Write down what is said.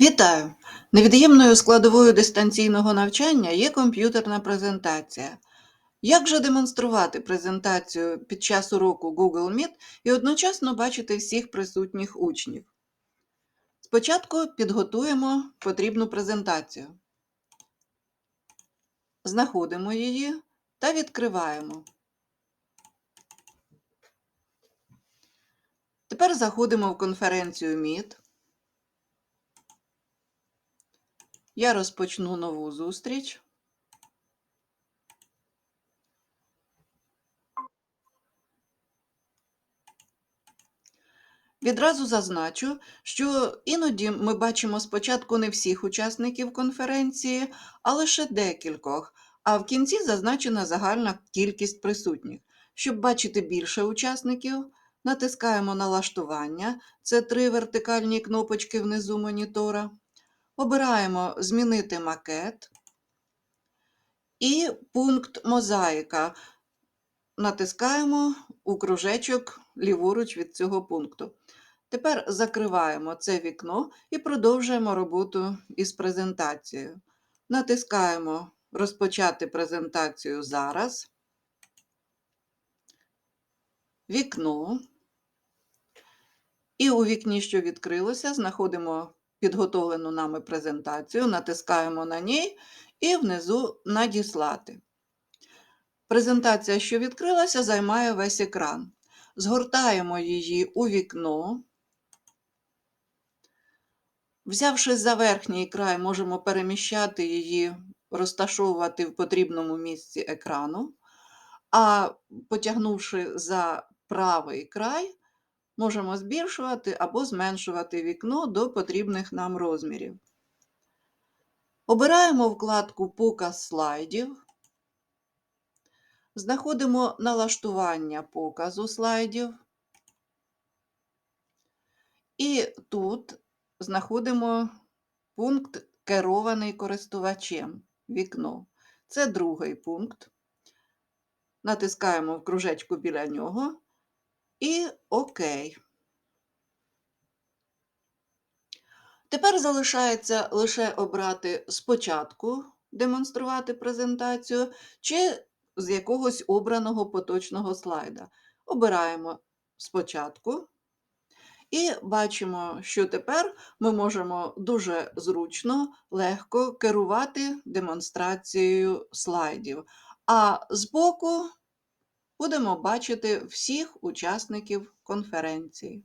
Вітаю! Невід'ємною складовою дистанційного навчання є комп'ютерна презентація. Як же демонструвати презентацію під час уроку Google Meet і одночасно бачити всіх присутніх учнів? Спочатку підготуємо потрібну презентацію. Знаходимо її та відкриваємо. Тепер заходимо в конференцію Meet. Я розпочну нову зустріч. Відразу зазначу, що іноді ми бачимо спочатку не всіх учасників конференції, а лише декількох, а в кінці зазначена загальна кількість присутніх. Щоб бачити більше учасників, натискаємо Налаштування це три вертикальні кнопочки внизу монітора. Обираємо Змінити макет і пункт Мозаїка. Натискаємо у кружечок ліворуч від цього пункту. Тепер закриваємо це вікно і продовжуємо роботу із презентацією. Натискаємо Розпочати презентацію зараз. Вікно. І у вікні, що відкрилося, знаходимо підготовлену нами презентацію, натискаємо на ній і внизу Надіслати. Презентація, що відкрилася, займає весь екран. Згортаємо її у вікно. Взявши за верхній край, можемо переміщати її, розташовувати в потрібному місці екрану, а потягнувши за правий край, можемо збільшувати або зменшувати вікно до потрібних нам розмірів. Обираємо вкладку Показ слайдів. Знаходимо налаштування показу слайдів. І тут знаходимо пункт Керований користувачем вікно. Це другий пункт. Натискаємо в кружечку біля нього і ОК. Тепер залишається лише обрати спочатку демонструвати презентацію чи з якогось обраного поточного слайда. Обираємо спочатку. І бачимо, що тепер ми можемо дуже зручно, легко керувати демонстрацією слайдів. А збоку будемо бачити всіх учасників конференції.